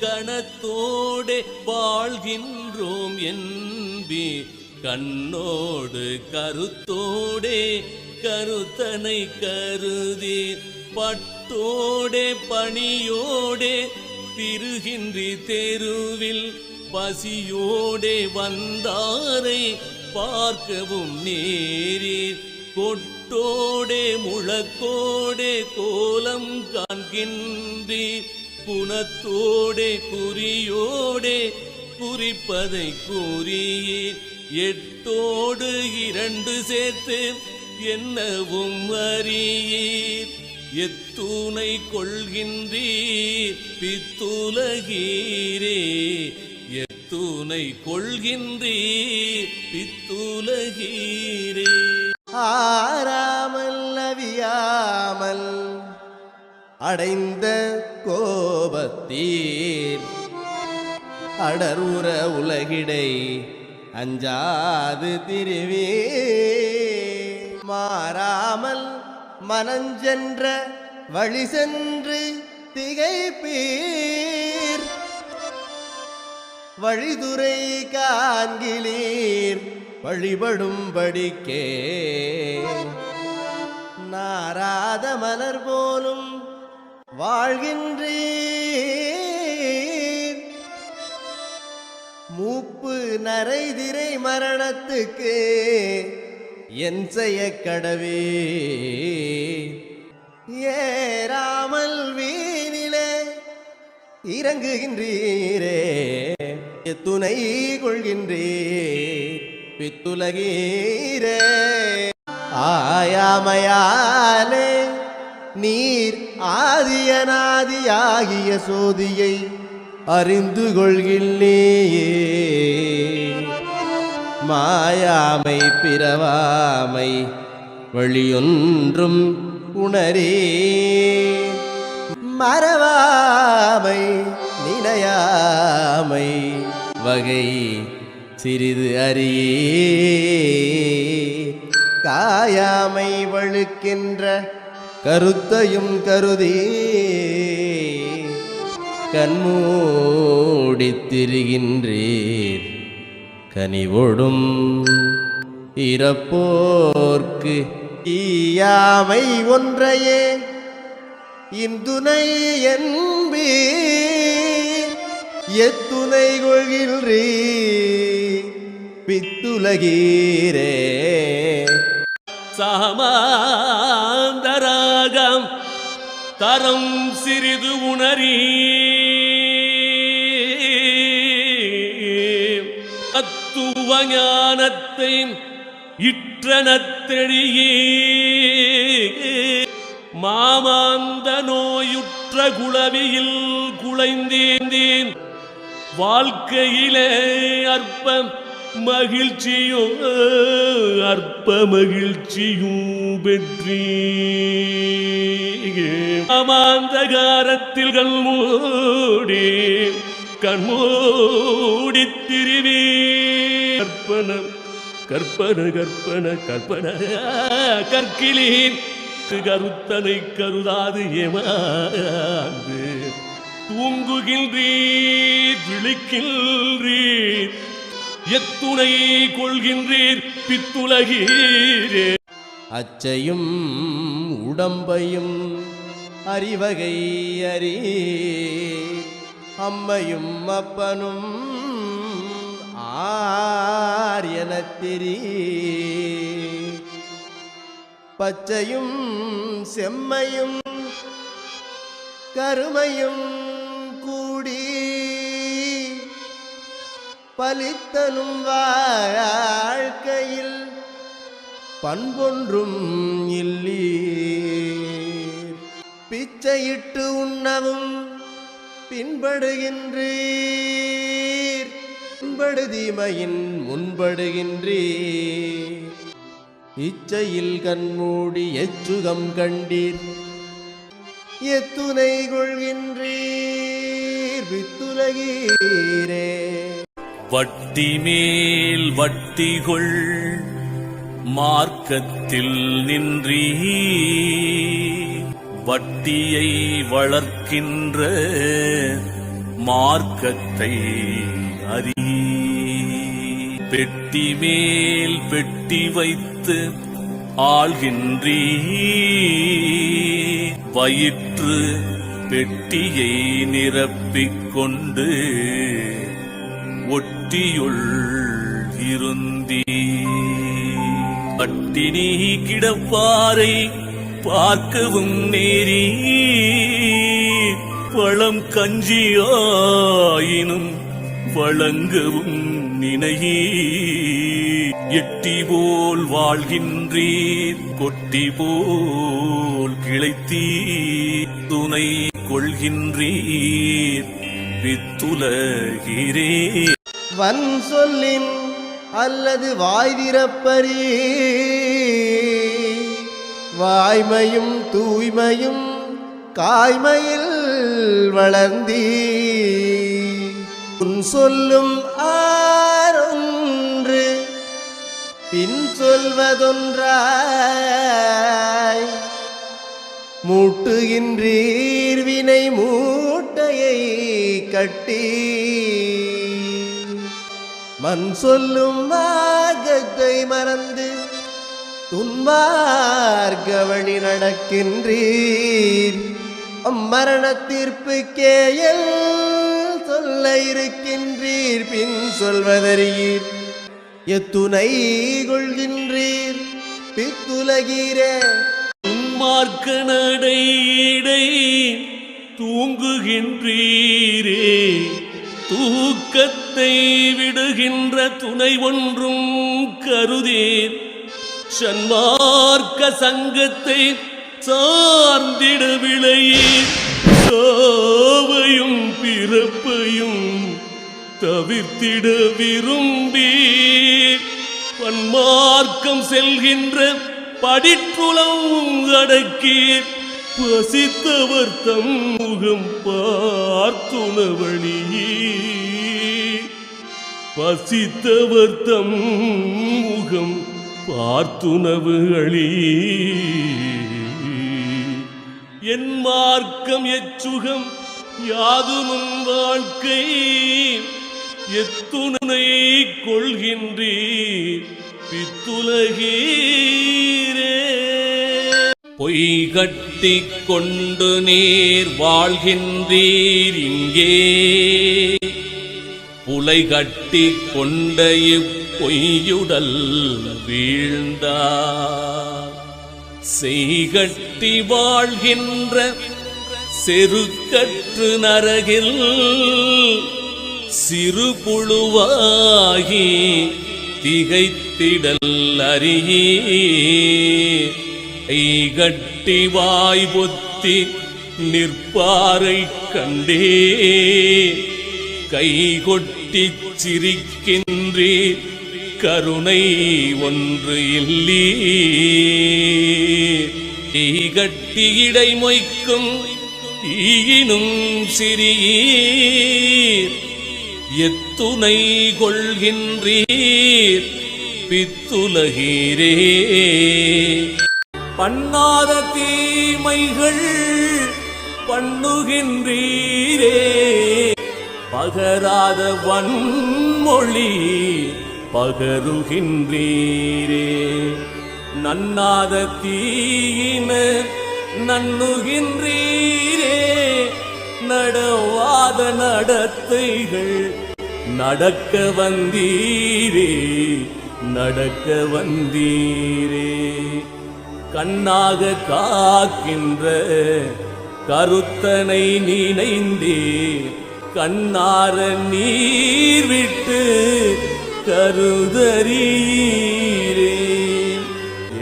கருத்தோடே வாழ்கின்றோம் என்பி. கண்ணோடு கருத்தோடே கருத்தனை கருதி பட்டோடே பணியோடே திருகின்றி தெருவில் பசியோடே வந்தாரை பார்க்கவும் நேரீர். கொட்டோடே முழக்கோடே கோலம் காண்கின்றீர். குணத்தோடே குறியோடே குறிப்பதை கூறியீர் எட்டோடு இரண்டு சேர்த்து என்னவும் அறியீர். எத்தூனை கொள்கின்றீர் பித்துலகீரே. எத்தூனை கொள்கின்றீர் பித்துலகீரே. ஆராமல் அவியாமல் அடைந்த கோபத்தீர். அடருற உலகிடை அஞ்சாது திருவே மாறாமல் மனஞ்சென்ற வழி சென்று திகைப்பீர். வழிதுரை காண்கிலீர் வழிபடும்படிக்கே நாராத மலர் போலும் வாழ்கின்றீர். மூப்பு நரைதிரை மரணத்துக்கு என் செய்ய கடவே. ஏறாமல் வீணிலே இறங்குகின்றீரே. துணை கொள்கின்றீர் பித்துலகீரே. ஆயாமையாலே நீர் ஆதியனாதியாகிய சோதியை அறிந்து கொள்கில்லேயே மாயாமை பிறவாமை வழியொன்றும் உணரே. மறவாமை நினையாமை வகை சிறிது அறியே. காயாமை வழுக்கின்ற கருத்தையும் கருதி கண்மூடித் திரிகின்றீர். கனிவொடும் இறப்போர்க்கு ஈயாமை ஒன்றையே இந்துணை என்பீ எத்துணை கொள்கின்றீ பித்துலகீரே. சமா தரம் சிறிது உணரி. தத்துவ ஞானத்தை இற்றனத்தெழியே. மாமாந்த நோயுற்ற குளவியில் குலைந்தேந்தேன். வாழ்க்கையிலே அற்பம் மகிழ்ச்சியும் அற்ப மகிழ்ச்சியும் பெற்றி அமாந்தகாரத்தில் கண்மூடி கண்மூடி திருவி கற்பன கற்பன கற்பன கற்பன கற்கிலேன் கருத்தனை கருதாது ஏமாந்து தூங்குகின்றீர் விழிக்கின்றீர். எத்துணை கொள்கின்றீர் பித்துலகீரே. அச்சையும் உடம்பையும் அறிவகை அறி அம்மையும் அப்பனும் ஆர் எனத் தெரி பச்சையும் செம்மையும் கருமையும் பலித்தலும் வாழ்க்கையில் பண்பொன்றும் இல்லீ பிச்சையிட்டு உண்ணவும் பின்படுகின்றீர். பின்படுதீமையின் முன்படுகின்றீர். இச்சையில் கண்மூடி எச்சுகம் கண்டீர். எத்துணை கொள்கின்றீர். வித்துலகீரே. வட்டி மேல் வட்டிகொள் மார்க்கத்தில் நின்றீ. வட்டியை வளர்க்கின்ற மார்க்கத்தை அறி. பெட்டி மேல் பெட்டி வைத்து ஆள்கின்றீ. வயிற்று பெட்டியை நிரப்பிக் கொண்டு ஒட்டியுள் இருந்தீ. பட்டினி கிடப்பாரை பார்க்கவும் நேரி. பழம் கஞ்சியாயினும் வழங்கவும் நினையே. எட்டி போல் வாழ்கின்றீர் கொட்டி போல் கிளைத்தீ துணை கொள்கின்றீர் வித்துலகிறே வன் சொல்லின் அல்லது வாய்திறப்பரி வாய்மையும் தூய்மையும் காய்மையில் வளர்ந்தீ. உன் சொல்லும் ஆரொன்று பின் சொல்வதொன்றாய். மூட்டுகின்றீர் வினை மூட்டையை கட்டி. மண் சொல்லும் மார்க்கத்தை மறந்து துன்மார்க்க வழி நடக்கின்றீர். அம்மரண தீர்ப்புக்கே சொல்ல இருக்கின்றீர். பின் சொல்வதறியீர். எத்துணை கொள்கின்றீர். பித்துலகீரே. மார்க்க நடையீடை தூங்குகின்றீரே. தூக்கத்தை விடுகின்ற துணை ஒன்றும் கருதீர். சன்மார்க்க சங்கத்தை சார்ந்திட விளையீர். சாவையும் பிறப்பையும் தவிர்த்திட விரும்பி பன்மார்க்கம் செல்கின்ற படிப்புலம் அடக்கி பசித்தவர் தம் முகம் பார்த்துணவழியே பசித்தவர் தம் முகம் பார்த்துணவு அளி என் மார்க்கம் எச்சுகம் யாதுமும் வாழ்க்கை. எத்துணை கொள்கின்றீர் பித்துலகீரே. பொய் கட்டி கொண்டு நீர் வாழ்கின்றீர் இங்கே. உலை கட்டி கொண்ட இப்பொய்யுடல் வீழ்ந்தார். செய்கட்டி வாழ்கின்ற செருக்கற்று நரகில் சிறு புழுவாகி திகைத்திடல் அறியே வாய்பொத்தி நிற்பாரை கண்டே. கைகொட்டி சிரிக்கின்றீர் கருணை ஒன்று இல்லீ. கட்டி இடை மொய்க்கும் ஈயினும் சிறியீர் எத்துணை கொள்கின்றீர் பித்துலகீரே. பண்ணாத தீமைகள் பண்ணுகின்றீரே. பகராத வன்மொழி பகருகின்றீரே. நன்னாத தீயின நன்னுகின்றீரே நடவாத நடத்தைகள் நடக்க வந்தீரே. நடக்க வந்தீரே. கண்ணாக காக்கின்ற கருத்தனை நினைந்தீர். கண்ணார நீர் விட்டு கருதறீரே.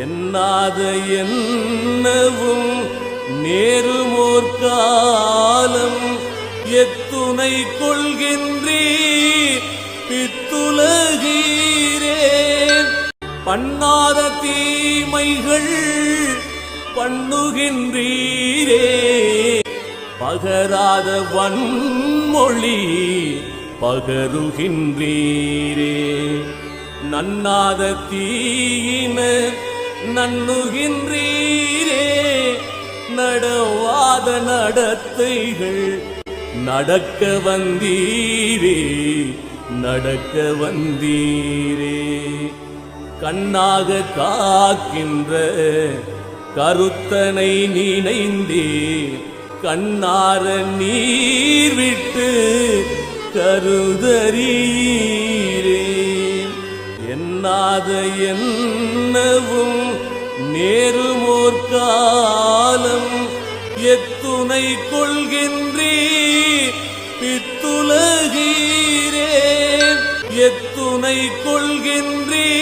என்னாத என்னவும் நேருமோர் காலம் எத்துணை கொள்கின்றீர் பித்துலகீரே. பண்ணாத தீமைகள் பண்ணுகின்றீரே. பகராத வன்மொழி பகருகின்றீரே. நன்னாத தீயின நன்னுகின்றீரே நடவாத நடத்தைகள் நடக்க வந்தீரே. நடக்க வந்தீரே. கண்ணாக காக்கின்ற கருத்தனை நினைந்தே கண்ணார நீர் விட்டு கருதறீரே. என்னாத என்னவும் நேருமோர் காலம் எத்துணை கொள்கின்றே. பித்துலகீரே எத்துணை கொள்கின்றே.